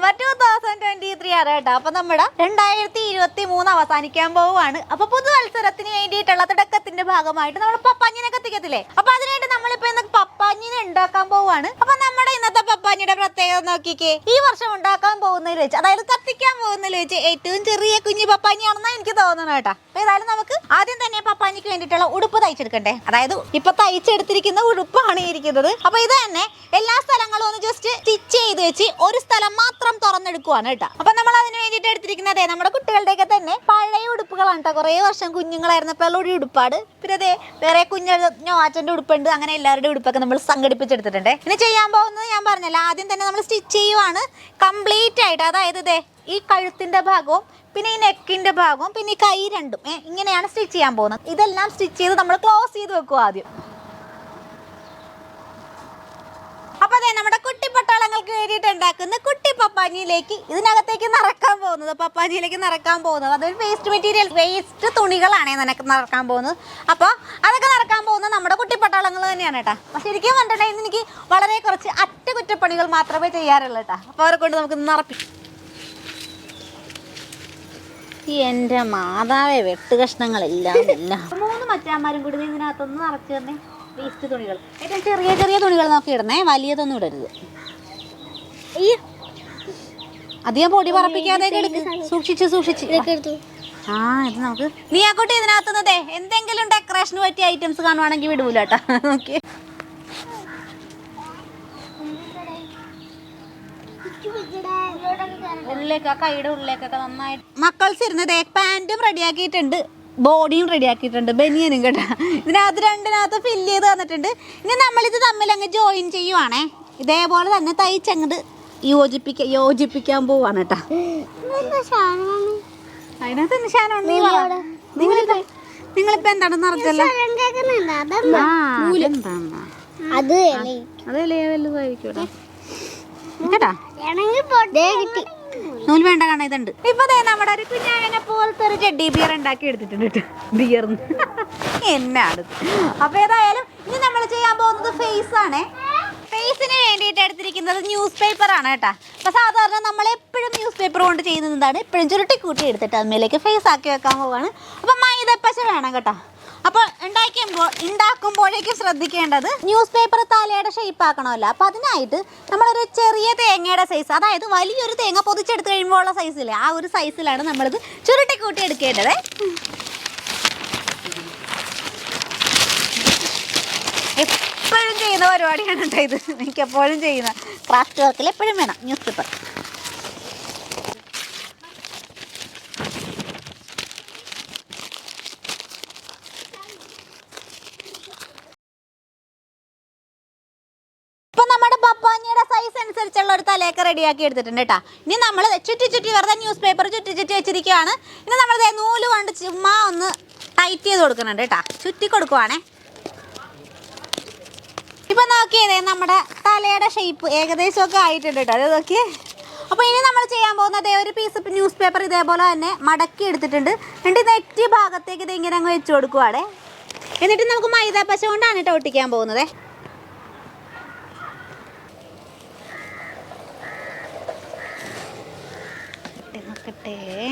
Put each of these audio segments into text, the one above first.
December two thousand twenty three ആണ് കേട്ടോ. അപ്പൊ നമ്മുടെ രണ്ടായിരത്തി ഇരുപത്തി മൂന്ന് അവസാനിക്കാൻ പോവുകയാണ്. അപ്പൊ പുതുവത്സരത്തിന് വേണ്ടിയിട്ടുള്ള തുടക്കത്തിന്റെ ഭാഗമായിട്ട് നമ്മൾ പപ്പാഞ്ഞിനെ കത്തിക്കത്തില്ലേ? അപ്പൊ അതിനായിട്ട് നമ്മളിപ്പോ ഇന്ന് പപ്പാഞ്ഞിനെ ഉണ്ടാക്കാൻ പോവുകയാണ്. അപ്പൊ നമ്മുടെ ഇന്നത്തെ പപ്പാഞ്ഞിയുടെ പ്രത്യേകത നോക്കിക്കേ. ഈ വർഷം ഉണ്ടാക്കാൻ പോകുന്നതിൽ വെച്ച് അതായത് കത്തിക്കാൻ പോകുന്നതിൽ വെച്ച് ഏറ്റവും ചെറിയ കുഞ്ഞു പപ്പാനിയാണെന്നാണ് എനിക്ക് തോന്നുന്നത് കേട്ടോ. അപ്പൊ ഏതായാലും നമുക്ക് ആദ്യം തന്നെ പപ്പാഞ്ഞിക്ക് വേണ്ടിയിട്ടുള്ള ഉടുപ്പ് തയ്ച്ചെടുക്കണ്ടേ. അതായത് ഇപ്പൊ തയ്ച്ചെടുത്തിരിക്കുന്ന ഉടുപ്പാണ് ഇരിക്കുന്നത്. അപ്പൊ ഇത് തന്നെ എല്ലാ സ്ഥലങ്ങളും ഒന്ന് ജസ്റ്റ് സ്റ്റിച്ച് ചെയ്ത് വെച്ച് ഒരു സ്ഥലം മാത്രം തുറന്നെടുക്കുവാണ് കേട്ടോ. അപ്പൊ നമ്മൾ അതിന് വേണ്ടിയിട്ട് എടുത്തിരിക്കുന്നത് നമ്മുടെ കുട്ടികളുടെയൊക്കെ തന്നെ പഴയ ഉടുപ്പുകളാണ് കേട്ടോ. കുറേ വർഷം കുഞ്ഞുങ്ങളായിരുന്നപ്പോൾ ഒരു ഉടുപ്പാട് പിന്നെ അതെ വേറെ കുഞ്ഞോ അച്ഛന്റെ ഉടുപ്പുണ്ട്. അങ്ങനെ എല്ലാവരുടെ ഉടുപ്പൊക്കെ നമ്മൾ സംഘടിപ്പിച്ചെടുത്തിട്ടുണ്ട്. ഇനി ചെയ്യാൻ പോകുന്നത് ഞാൻ പറഞ്ഞല്ലോ ആദ്യം തന്നെ നമ്മൾ സ്റ്റിച്ച് ചെയ്യുവാണ്. കംപ്ലീറ്റ് ആയിട്ട്. അതായത് ഇതേ ഈ കഴുത്തിന്റെ ഭാഗവും പിന്നെ ഈ നെക്കിന്റെ ഭാഗവും പിന്നെ ഈ കൈ രണ്ടും. ഇങ്ങനെയാണ് സ്റ്റിച്ച് ചെയ്യാൻ പോകുന്നത്. ഇതെല്ലാം സ്റ്റിച്ച് ചെയ്ത് നമ്മൾ ക്ലോസ് ചെയ്ത് വെക്കും ആദ്യം. അപ്പോൾ നമ്മുടെ കുട്ടി പട്ടാളങ്ങൾക്ക് വേണ്ടിയിട്ട് ഉണ്ടാക്കുന്ന കുട്ടി പപ്പാഞ്ഞിയിലേക്ക് ഇതിനകത്തേക്ക് നടക്കാൻ പോകുന്നത്. പപ്പാഞ്ഞിയിലേക്ക് നടക്കാൻ പോകുന്നത്. അതൊരു വേസ്റ്റ് മെറ്റീരിയൽ വേസ്റ്റ് തുണികളാണ് നിനക്ക് നടക്കാൻ പോകുന്നത്. അപ്പോൾ അതൊക്കെ നടക്കാൻ പോകുന്നത് നമ്മുടെ കുട്ടി പട്ടാളങ്ങൾ തന്നെയാണ് കേട്ടോ. ശരിക്കും പറഞ്ഞിട്ടുണ്ടെങ്കിൽ എനിക്ക് വളരെ കുറച്ച് അറ്റകുറ്റപ്പണികൾ മാത്രമേ ചെയ്യാറുള്ളൂ കേട്ടോ അപ്പോൾ അവരെ കൊണ്ട് നമുക്ക് നിറപ്പിക്കും എന്റെ മാതാവെ വെട്ട് കഷ്ണങ്ങളെല്ലാം എല്ലാം മൂന്ന് മറ്റാമാരും കൂടി ഇതിനകത്തൊന്ന് നിറച്ച് തന്നെ. വേസ്റ്റ് തുണികൾ. ഏറ്റവും ചെറിയ ചെറിയ തുണികൾ നോക്കി ഇടണേ. വലിയതൊന്നും ഇടരുത്. ഈ അധികം പൊടി പറപ്പിക്കാതെ സൂക്ഷിച്ച് സൂക്ഷിച്ച്. ആ ഇത് നമുക്ക്. നീ ആ കുട്ടി ഇതിനകത്തുനിന്നതേ എന്തെങ്കിലും ഡെക്കറേഷന് പറ്റിയ ഐറ്റംസ് കാണുവാണെങ്കിൽ വിടൂല ഓക്കെ നോക്കി ഉള്ളിലേക്ക് ആ കൈയുടെ ഉള്ളിലേക്കൊക്കെ നന്നായിട്ട്. മക്കൾസ് ഇരുന്നത് പാന്റും റെഡിയാക്കിയിട്ടുണ്ട് ബോഡിയും റെഡിയാക്കിയിട്ടുണ്ട് ബനിയനും കേട്ടോ. ഇതിനകത്ത് രണ്ടിനകത്ത് ഫില്ല് ചെയ്ത് തന്നിട്ടുണ്ട്. ഇനി നമ്മളിത് തമ്മിൽ അങ്ങ് ജോയിൻ ചെയ്യുവാണേ. ഇതേപോലെ തന്നെ തയ്ച്ചങ്ങോട്ട് യോജിപ്പിക്ക യോജിപ്പിക്കാൻ പോവാണ് കേട്ടോ. അതിനകത്ത് നിശാനുണ്ട്. നിങ്ങളിപ്പോ നിങ്ങളിപ്പോ എന്താണ് നിറച്ചല്ലോ ആ അതെന്താ? അത് അതല്ലേ വലുതായിരിക്കും കേട്ടാ? കിട്ടി. നൂൽ വേണ്ട കാണാൻ ഇതുണ്ട്. ഇപ്പൊ നമ്മുടെ ഒരു കുഞ്ഞായനെ പോലത്തെ ഒരു ചെഡി ബിയർ ഉണ്ടാക്കി എടുത്തിട്ടുണ്ട് ബിയർ എന്നാണ്. അപ്പൊ ഏതായാലും ഇനി നമ്മൾ ചെയ്യാൻ പോകുന്നത് ഫേസ് ആണേ. ഫേസിന് വേണ്ടിയിട്ട് എടുത്തിരിക്കുന്നത് ന്യൂസ് പേപ്പർ ആണ് കേട്ടോ. അപ്പൊ സാധാരണ നമ്മൾ എപ്പോഴും ന്യൂസ് പേപ്പർ കൊണ്ട് ചെയ്യുന്നത് എന്താണ്? എപ്പോഴും ചുരുട്ടി കൂട്ടി എടുത്തിട്ട് അതിലേക്ക് ഫേസ് ആക്കി വെക്കാൻ പോവാണ്. അപ്പൊ മൈദപ്പശ വേണം കേട്ടോ. അപ്പോൾ ഉണ്ടാക്കുമ്പോൾ ഉണ്ടാക്കുമ്പോഴേക്കും ശ്രദ്ധിക്കേണ്ടത് ന്യൂസ് പേപ്പർ തലയുടെ ഷേപ്പ് ആക്കണമല്ലോ. അപ്പോൾ അതിനായിട്ട് നമ്മളൊരു ചെറിയ തേങ്ങയുടെ സൈസ് അതായത് വലിയൊരു തേങ്ങ പൊതിച്ചെടുത്ത് കഴിയുമ്പോൾ ഉള്ള സൈസില്ലേ ആ ഒരു സൈസിലാണ് നമ്മളിത് ചുരുട്ടി കൂട്ടി എടുക്കേണ്ടത്. എപ്പോഴും ചെയ്യുന്ന പരിപാടിയാണ് കേട്ടോ ഇത്. എപ്പോഴും ചെയ്യുന്ന ക്രാഫ്റ്റ് വർക്കിൽ എപ്പോഴും വേണം ന്യൂസ് പേപ്പർ ഇപ്പൊ നമ്മുടെ പപ്പാഞ്ഞിയുടെ സൈസ് അനുസരിച്ചുള്ള ഒരു തലയൊക്കെ റെഡിയാക്കി എടുത്തിട്ടുണ്ട് കേട്ടോ ഇനി നമ്മൾ ചുറ്റി ചുറ്റി വെറുതെ ന്യൂസ് പേപ്പർ ചുറ്റി ചുറ്റി വെച്ചിരിക്കുകയാണ് ഇനി നമ്മൾ നൂൽ കൊണ്ട് ചുമ്മാ ഒന്ന് ടൈറ്റ് ചെയ്ത് കൊടുക്കുന്നുണ്ട് കേട്ടോ ചുറ്റി കൊടുക്കുവാണേ. ഇപ്പൊ നോക്കിയതേ നമ്മുടെ തലയുടെ ഷേപ്പ് ഏകദേശമൊക്കെ ആയിട്ടുണ്ട് കേട്ടോ അത് നോക്കിയേ. അപ്പോൾ ഇനി നമ്മൾ ചെയ്യാൻ പോകുന്നത് ഒരു പീസ് ന്യൂസ് പേപ്പർ ഇതേപോലെ തന്നെ മടക്കി എടുത്തിട്ടുണ്ട്. എന്നിട്ട് നെറ്റി ഭാഗത്തേക്ക് ഇത് ഇങ്ങനെ അങ്ങ് വെച്ച് കൊടുക്കുവാടേ എന്നിട്ട് നമുക്ക് മൈദ പശ കൊണ്ടാണ് കേട്ടോ ഒട്ടിക്കാൻ പോകുന്നത്. ഇങ്ങനെ.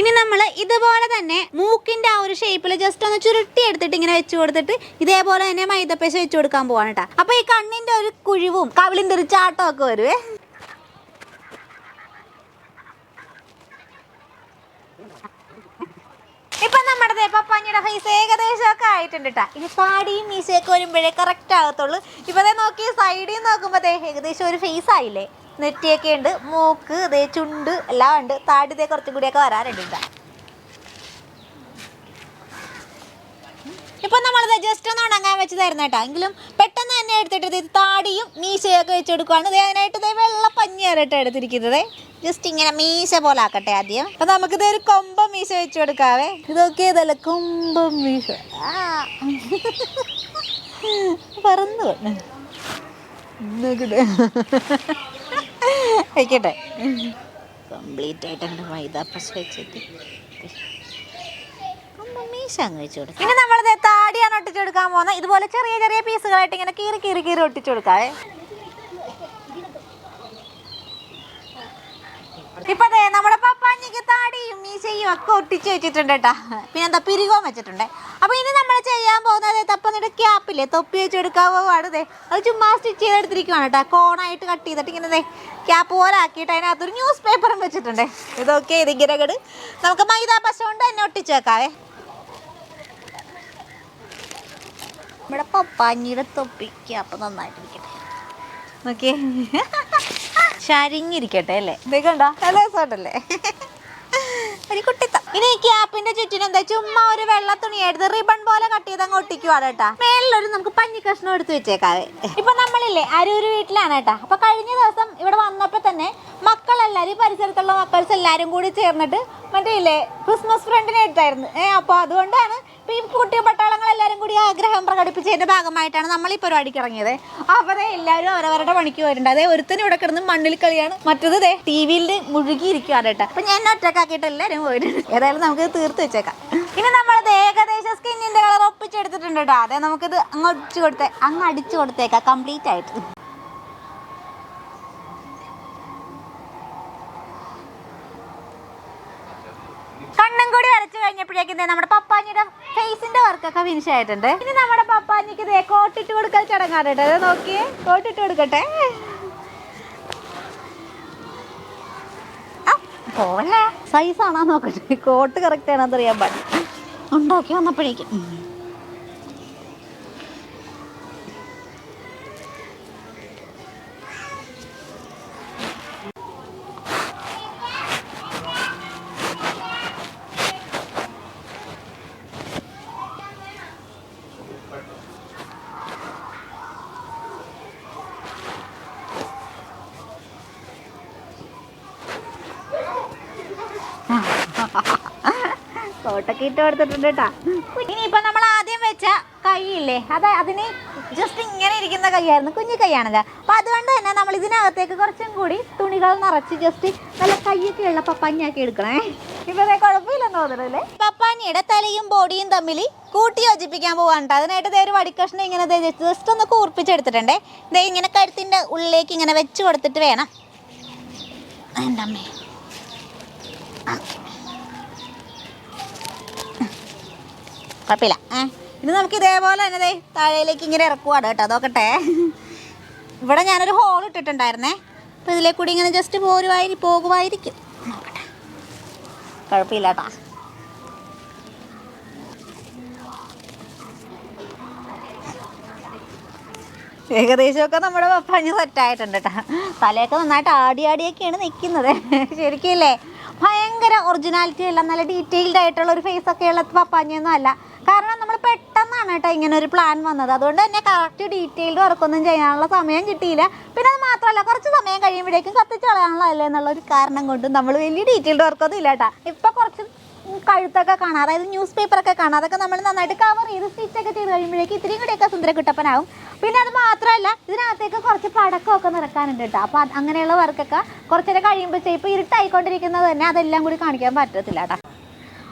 ഇനി നമ്മൾ ഇതുപോലെ തന്നെ മൂക്കിന്റെ ആ ഒരു ഷേപ്പിൽ ജസ്റ്റ് ഒന്ന് ചുരുട്ടി എടുത്തിട്ട് ഇങ്ങനെ വെച്ച് കൊടുത്തിട്ട് ഇതേപോലെ തന്നെ മൈദപ്പേശ വെച്ച് കൊടുക്കാൻ പോവാണ് കേട്ടോ അപ്പോൾ ഈ കണ്ണിന്റെ ഒരു കുഴിവും കവിളിന്റെ ഒരു ചാട്ടമൊക്കെ വരുവേ ഇപ്പൊ നമ്മുടെ ദേ പപ്പാഞ്ഞിയുടെ ഏകദേശമൊക്കെ ആയിട്ടുണ്ട് ട്ടാ. ഇനി താടിയും മീശയൊക്കെ വരുമ്പോഴേ കറക്റ്റ് ആകത്തുള്ളൂ ഇപ്പൊ ദേ നോക്കി സൈഡിൽ നോക്കുമ്പോ ദേ ഏകദേശം ഒരു ഫേസ് ആയില്ലേ നെറ്റിയൊക്കെ ഉണ്ട് മൂക്ക് ദേ ചുണ്ട് എല്ലാം ഉണ്ട് താടി ദേ കുറച്ചും കൂടിയൊക്കെ വരാനുണ്ട് ട്ടാ. ഇപ്പൊ നമ്മളിത് ജസ്റ്റ് ഒന്ന് ഉണങ്ങാൻ വെച്ച് തരുന്ന കേട്ടോ. എങ്കിലും പെട്ടെന്ന് തന്നെ എടുത്തിട്ട് ഇത് താടിയും മീശയൊക്കെ വെച്ച് കൊടുക്കുവാണ്. ദേ അതിനായിട്ട് ദേ വെള്ള പഞ്ഞിയാണ് കേട്ടോ എടുത്തിരിക്കുന്നത്. ജസ്റ്റ് ഇങ്ങനെ മീശ പോലെ ആക്കട്ടെ ആദ്യം. അപ്പം നമുക്കിത് ഒരു കൊമ്പ മീശ വെച്ച് കൊടുക്കാവേ. ഇതൊക്കെ ഇതല്ല കൊമ്പം മീശ. പറന്നു വന്നേ. നോക്കട്ടെ. കഴിക്കട്ടെ കംപ്ലീറ്റ് ആയിട്ട് അങ്ങനെ മൈദ പശ വെച്ചിട്ട്. അങ്ങ് വെച്ച് കൊടുക്കാം. പിന്നെ നമ്മളിത് താടിയാണ് ഒട്ടിച്ചു കൊടുക്കാൻ പോകുന്നത്. ഇതുപോലെ ചെറിയ ചെറിയ പീസുകളായിട്ട് ഇങ്ങനെ കീറി കീറി കീറി ഒട്ടിച്ചു കൊടുക്കാവേ. ഇപ്പൊ നമ്മുടെ പപ്പാഞ്ഞിക്ക് താടിയും മീശയും ഒക്കെ ഒട്ടിച്ച് വെച്ചിട്ടുണ്ട് കേട്ടാ. പിന്നെ എന്താ പിരികവും വെച്ചിട്ടുണ്ട്. അപ്പൊ ഇനി നമ്മൾ ചെയ്യാൻ പോകുന്നത് തപ്പന്നിട്ട് ക്യാപ്പില്ലേ? തൊപ്പി വെച്ച് വെച്ചെടുക്കാവോ പാടുതേ അത് ചുമ്മാ സ്റ്റിച്ച് ചെയ്തെടുത്തിരിക്കുവാണ് കേട്ടോ. കോണായിട്ട് കട്ട് ചെയ്തിട്ട് ഇങ്ങനെ ക്യാപ്പ് പോലെ ആക്കിയിട്ട് അതിനകത്തൊരു ന്യൂസ് പേപ്പറും വെച്ചിട്ടുണ്ട്. ഇതൊക്കെ ഇതിങ്ങനെ നമുക്ക് മൈദാ പശ കൊണ്ട് തന്നെ ഒട്ടിച്ച് നമ്മുടെ പപ്പാഞ്ഞിയുടെ തൊപ്പിക്ക് ക്യാപ്പ് നന്നായിട്ടിരിക്കട്ടെ. നോക്കിയേ. ശരിഞ്ഞിരിക്കട്ടെ അല്ലേ? ഇതൊക്കെണ്ടോ? നല്ല രസമുണ്ടല്ലേ ഒരു കുട്ടിത്ത ഇനി ഈ ക്യാപ്പിന്റെ ചുറ്റിനും എന്താ ചുമ്മാ ഒരു വെള്ള തുണി എടുത്ത് റിബൺ പോലെ കട്ട് ചെയ്ത് അങ്ങ് ഒട്ടിക്കുവാണ് കേട്ടാ. മേളിലൊരു നമുക്ക് പഞ്ഞി കഷ്ണം എടുത്ത് വെച്ചേക്കാവേ. ഇപ്പൊ നമ്മളില്ലേ അരൂര് വീട്ടിലാണ് കേട്ടാ. അപ്പൊ കഴിഞ്ഞ ദിവസം ഇവിടെ വന്നപ്പോ തന്നെ മക്കളെല്ലാരും പരിസരത്തുള്ള മക്കൾസ് എല്ലാരും കൂടി ചേർന്നിട്ട് മറ്റേ ഇല്ലേ ക്രിസ്മസ് ഫ്രണ്ടിനെ എടുത്തായിരുന്നു ഏഹ് അപ്പൊ അതുകൊണ്ടാണ് ഇപ്പൊ ഈ കുട്ടി പട്ടാളങ്ങൾ എല്ലാരും കൂടി ആഗ്രഹം പ്രകടിപ്പിച്ചതിന്റെ ഭാഗമായിട്ടാണ് നമ്മൾ ഈ പരിപാടിക്ക് ഇറങ്ങിയത്. അവരെ എല്ലാവരും അവരവരുടെ പണിക്ക് വരുന്നുണ്ട് അതേ ഒരുത്തനും ഇവിടെ കിടന്ന് മണ്ണിൽ കളിയാണ്. മറ്റത് ദേ ടി വിയിൽ മുഴുകിയിരിക്കുകയാണ് കേട്ടോ. അപ്പൊ ഞാൻ ഒറ്റക്കാക്കിയിട്ട് എല്ലാവരും പോയിട്ടുണ്ട്. ഏതായാലും നമുക്ക് തീർത്ത് വെച്ചേക്കാം. ഇനി നമ്മളത് ഏകദേശം സ്കിന്നിന്റെ കളർ ഒപ്പിച്ചെടുത്തിട്ടുണ്ട് കേട്ടോ. അതെ നമുക്കിത് അങ്ങ് ഒടിച്ചു കൊടുത്തേ അങ്ങ് അടിച്ചു കൊടുത്തേക്കാം. കംപ്ലീറ്റ് ആയിട്ട്. കഴിഞ്ഞപ്പോഴേക്കും നമ്മുടെ പപ്പാഞ്ഞിയുടെ ഫേസിന്റെ വർക്കൊക്കെ ഫിനിഷ് ആയിട്ടുണ്ട്. ഇനി നമ്മുടെ പപ്പാഞ്ഞിക്ക് ഇതേ കോട്ടിട്ട് കൊടുക്കൽ ചടങ്ങാണ് കേട്ടോ. അത് നോക്കിയേ കോട്ടിട്ട് കൊടുക്കട്ടെ. പോവല്ലേ? ആണോ നോക്കട്ടെ. കോട്ട് കറക്റ്റ് ആണോ അറിയാൻ പാടില്ല. ഉണ്ടാക്കി വന്നപ്പോഴേക്കും. കോട്ടൊക്കെ ഇട്ട് കൊടുത്തിട്ടുണ്ട് കേട്ടാ. ഇനിയിപ്പോൾ നമ്മൾ ആദ്യം വെച്ച കൈയില്ലേ? അത് അതിന് ജസ്റ്റ് ഇങ്ങനെ ഇരിക്കുന്ന കൈയായിരുന്നു കുഞ്ഞു കൈയാണത്. അപ്പോൾ അതുകൊണ്ട് തന്നെ നമ്മൾ ഇതിനകത്തേക്ക് കുറച്ചും കൂടി തുണികൾ നിറച്ച് ജസ്റ്റ് നല്ല കൈയൊക്കെ ഉള്ള പപ്പാഞ്ഞാക്കി എടുക്കണേ. ഇവരെ കുഴപ്പമില്ലെന്ന് തോന്നുന്നല്ലേ പപ്പാഞ്ഞിയുടെ തലയും ബോഡിയും തമ്മിൽ കൂട്ടി യോജിപ്പിക്കാൻ ട്ടോ. അതിനായിട്ട് ദേ ഒരു വടിക്കഷ്ണം ഇങ്ങനെ ജസ്റ്റ് ഒന്ന് കൂർപ്പിച്ചെടുത്തിട്ടുണ്ടേ. ദേ ഇങ്ങനെ കഴുത്തിന്റെ ഉള്ളിലേക്ക് ഇങ്ങനെ വെച്ച് കൊടുത്തിട്ട് വേണം. എന്റെ അമ്മേ? ഓക്കെ കുഴപ്പമില്ല. ഇനി നമുക്ക് ഇതേപോലെ തന്നെ താഴേലേക്ക് ഇങ്ങനെ ഇറക്കുവാണ് കേട്ടോ. അതൊക്കട്ടെ ഇവിടെ ഞാനൊരു ഹോൾ ഇട്ടിട്ടുണ്ടായിരുന്നേ. അപ്പോൾ ഇതിലെ കൂടി ഇങ്ങനെ ജസ്റ്റ് പോരുമായി പോകുമായിരിക്കും നോക്കട്ടെ. കുഴപ്പമില്ല കേട്ടോ. ഏകദേശമൊക്കെ നമ്മുടെ പപ്പാഞ്ഞ് സെറ്റായിട്ടുണ്ട് കേട്ടോ. തലയൊക്കെ നന്നായിട്ട് ആടി ആടിയൊക്കെയാണ് നിൽക്കുന്നത് ശരിക്കും ഇല്ലേ? ഭയങ്കര ഒറിജിനാലിറ്റി അല്ല നല്ല ഡീറ്റെയിൽഡ് ആയിട്ടുള്ള ഒരു ഫേസ് ഒക്കെ ഉള്ള പപ്പാഞ്ഞൊന്നും അല്ല. കാരണം നമ്മൾ പെട്ടെന്നാണ് കേട്ടോ ഇങ്ങനെ ഒരു പ്ലാൻ വന്നത്. അതുകൊണ്ട് തന്നെ കറക്റ്റ് ഡീറ്റെയിൽഡ് വർക്കൊന്നും ചെയ്യാനുള്ള സമയം കിട്ടിയില്ല. പിന്നെ അത് മാത്രമല്ല കുറച്ച് സമയം കഴിയുമ്പോഴേക്കും കത്തിച്ച് കളയാനുള്ള അല്ലേ എന്നുള്ള ഒരു കാരണം കൊണ്ട് നമ്മൾ വലിയ ഡീറ്റെയിൽഡ് വർക്കൊന്നും ഇല്ല കേട്ടോ. ഇപ്പോൾ കുറച്ച് കഴുത്തൊക്കെ കാണാം. അതായത് ന്യൂസ് പേപ്പറൊക്കെ കാണാം. അതൊക്കെ നമ്മൾ നന്നായിട്ട് കവർ ചെയ്ത് സ്റ്റിച്ചൊക്കെ ചെയ്ത് കഴിയുമ്പോഴേക്കും ഇത്രയും കൂടിയൊക്കെ സുന്ദര കുട്ടപ്പനാവും പിന്നെ അത് മാത്രമല്ല ഇതിനകത്തേക്ക് കുറച്ച് പടക്കമൊക്കെ നിറക്കാനുണ്ട് കേട്ടോ. അപ്പോൾ അങ്ങനെയുള്ള വർക്കൊക്കെ കുറച്ചേരം കഴിയുമ്പോൾ ഇപ്പോൾ ഇരുട്ടായിക്കൊണ്ടിരിക്കുന്നത് തന്നെ അതെല്ലാം കൂടി കാണിക്കാൻ പറ്റത്തില്ല കേട്ടോ.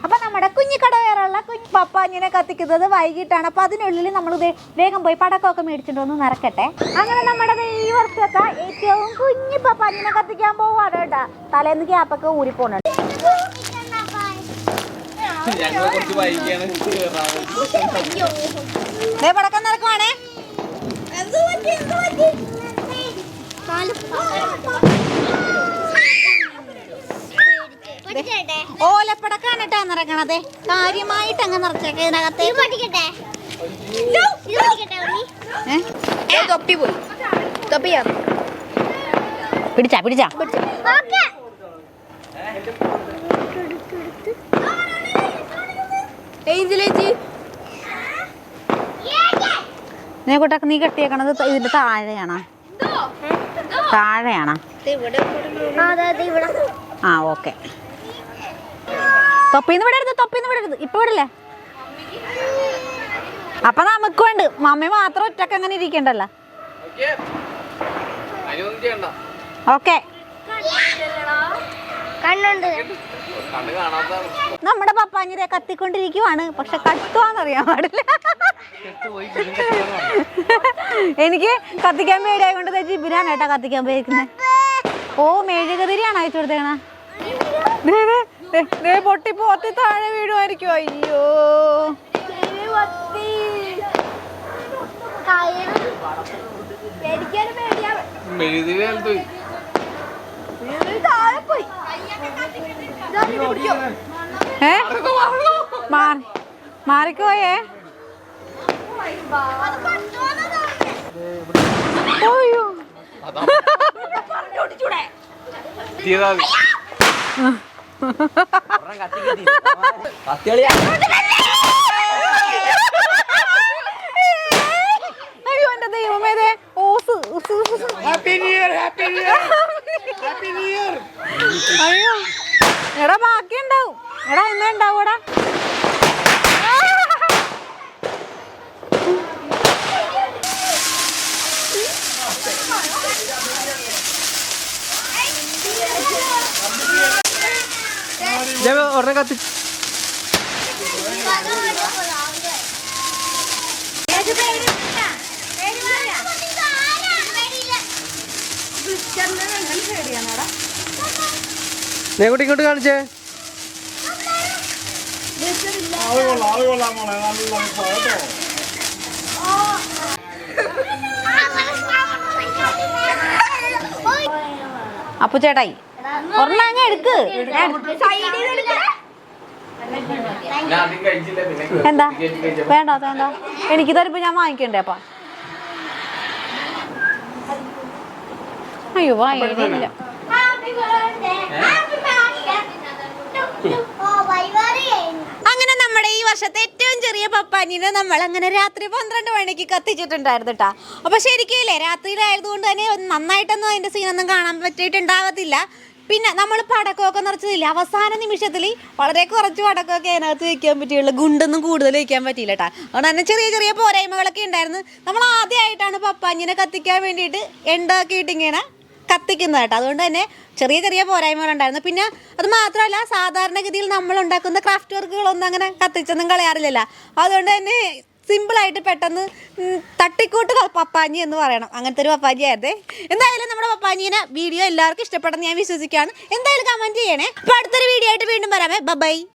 അപ്പോൾ നമ്മുടെ കുഞ്ഞിക്കടവേറുള്ള കുഞ്ഞു കുഞ്ഞ് പപ്പാഞ്ഞിനെ കത്തിക്കുന്നത് വൈകിട്ടാണ്. അപ്പോൾ അതിനുള്ളിൽ നമ്മൾ വേഗം പോയി പടക്കമൊക്കെ മേടിച്ചിട്ട് ഒന്ന് നിറക്കട്ടെ. അങ്ങനെ നമ്മുടെ ദേ ഈ വർഷത്തെ ഏറ്റവും കുഞ്ഞി പപ്പാഞ്ഞിനെ കത്തിക്കാൻ പോവാണ് കേട്ടോ. തലേന്ന് ക്യാപ്പൊക്കെ ഊരിപ്പോണുണ്ട് പടക്കം നിറക്കുവാണേ. ഓലപ്പടക്കാണ് കേട്ടോ നിറക്കണത് കാര്യമായിട്ട് അങ്ങ് നിറച്ചേക്കെ ഇതിനകത്ത്. തൊപ്പി പോയി. തൊപ്പിയാ പിടിച്ചാ പിടിച്ചാ. നീ കൂട്ടൊക്കെ നീ കെട്ടിയേക്കണത് ഇതിന്റെ താഴെയാണോ. താഴെയാണോ. ആ ഓക്കെ. തൊപ്പിന്ന് വിടരുത് തൊപ്പിന്ന് വിടരുത്. ഇപ്പൊ വിടില്ലേ? അപ്പൊ നമുക്ക് വേണ്ട. മമ്മി മാത്രം ഒറ്റയ്ക്ക് അങ്ങനെ ഇരിക്കണ്ടല്ല. ഓക്കെ. നമ്മുടെ പപ്പാഞ്ഞിരെ കത്തിക്കൊണ്ടിരിക്കുവാണ്. പക്ഷെ കത്തുവാന്നറിയാൻ പാടില്ല. എനിക്ക് കത്തിക്കാൻ പേടിയായ കൊണ്ട് ജിബിനാണ് കേട്ടോ കത്തിക്കാൻ പോയിരിക്കുന്നത് ഓ മെഴുകുതിരിയാണ് അയച്ചു കൊടുത്തേണ പൊട്ടി പോത്തി താഴെ വീഴുമായിരിക്കും. അയ്യോ. ഏ? മാറിക്കോയേ. പോയി. ഏ അയ്യോ അതാ. എത്തിയതാ അത്. അയ്യോ എന്റെ ദൈവമേ ദേ ഓസ് ഉസ് ഉസ് ഉസ്. അയ്യോ എടാ ബാക്കി ഉണ്ടാവും എടാ എന്നാ ഉണ്ടാവൂടാ ഉടനെ കത്തി നീ ഇങ്ങോട്ട് ഇങ്ങോട്ട് കാണിച്ചേ. അപ്പു ചേട്ടായി ഒരെണ്ണം അങ്ങ് എടുക്ക്. എന്താ? വേണ്ട വേണ്ട? എനിക്ക് തരുമ്പോ ഞാൻ വാങ്ങിക്കണ്ടേ അപ്പൊ? അയ്യോ വായില്ല അങ്ങനെ നമ്മുടെ ഈ വർഷത്തെ ഏറ്റവും ചെറിയ പപ്പാനിനെ നമ്മൾ അങ്ങനെ രാത്രി പന്ത്രണ്ട് മണിക്ക് കത്തിച്ചിട്ടുണ്ടായിരുന്നു കേട്ടോ അപ്പൊ ശരിക്കും ഇല്ലേ രാത്രിയിലായതുകൊണ്ട് തന്നെ നന്നായിട്ടൊന്നും അതിന്റെ സീനൊന്നും കാണാൻ പറ്റിയിട്ടുണ്ടാകത്തില്ല പിന്നെ നമ്മൾ പടക്കമൊക്കെ നിറച്ചതില്ല? അവസാന നിമിഷത്തിൽ വളരെ കുറച്ച് പടക്കമൊക്കെ അതിനകത്ത് വയ്ക്കാൻ പറ്റിയുള്ളൂ. ഗുണ്ടൊന്നും കൂടുതൽ വയ്ക്കാൻ പറ്റിയില്ല കേട്ടോ അതുകൊണ്ട് തന്നെ ചെറിയ ചെറിയ പോരായ്മകളൊക്കെ ഉണ്ടായിരുന്നു. നമ്മൾ ആദ്യമായിട്ടാണ് പപ്പാഞ്ഞിനെ കത്തിക്കാൻ വേണ്ടിയിട്ട് എണ്ടാക്കിയിട്ട് ഇങ്ങനെ കത്തിക്കുന്നത് കേട്ടോ അതുകൊണ്ട് തന്നെ ചെറിയ ചെറിയ പോരായ്മകളുണ്ടായിരുന്നു പിന്നെ അത് മാത്രമല്ല സാധാരണഗതിയിൽ നമ്മൾ ഉണ്ടാക്കുന്ന ക്രാഫ്റ്റ് വർക്കുകളൊന്നും അങ്ങനെ കത്തിച്ചൊന്നും കളയാറില്ലല്ലോ. അതുകൊണ്ട് തന്നെ സിമ്പിളായിട്ട് പെട്ടെന്ന് തട്ടിക്കൂട്ട് പപ്പാഞ്ഞി എന്ന് പറയണം. അങ്ങനത്തെ ഒരു പപ്പാഞ്ഞി ആയിരുന്നേ എന്തായാലും നമ്മുടെ പപ്പാഞ്ഞിനെ വീഡിയോ എല്ലാവർക്കും ഇഷ്ടപ്പെട്ടെന്ന് ഞാൻ വിശ്വസിക്കുകയാണ്. എന്തായാലും കമന്റ് ചെയ്യണേ. അപ്പോൾ അടുത്തൊരു വീഡിയോ ആയിട്ട് വീണ്ടും വരാമേ ബൈ